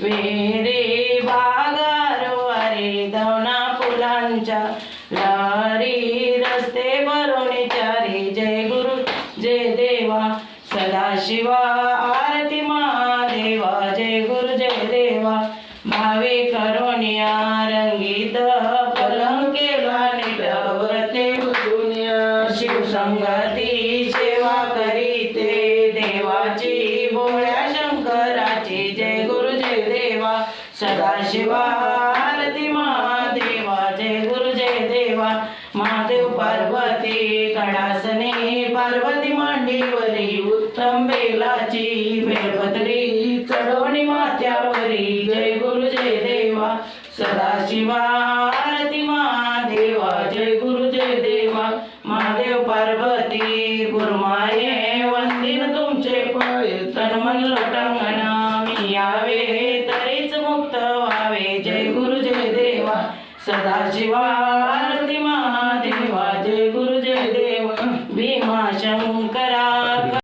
वेरे बागारवारे दवना फुलांच्या लारी रस्ते भरून चारी जय गुरु जय देवा सदाशिवा आरती महादेवा. जय गुरु जय देवा भावे करोनिया रंगीत पलंग केला शिवसंगती सेवा करीते देवाची भोळ्या शंकराची. जय देवा सदाशिवा आरती महादेवा जय गुरु जय देवा महादेव पार्वती कडासने पार्वती मांडीवरी उत्तम बेलाची बेलपत्री चढवणी माथ्यावरी जय गुरु जय देवा सदाशिवा आरती महादेवा जय गुरु जय देवा महादेव पार्वती गुरुमाये वंदिन तुमचे पाय तन मन लोटांगणा मी यावे. मुक्त व्हावे जय गुरु जय देवा. सदाशिवा आरती महादेवा. जय गुरु जय देवा. भीमा शंकरा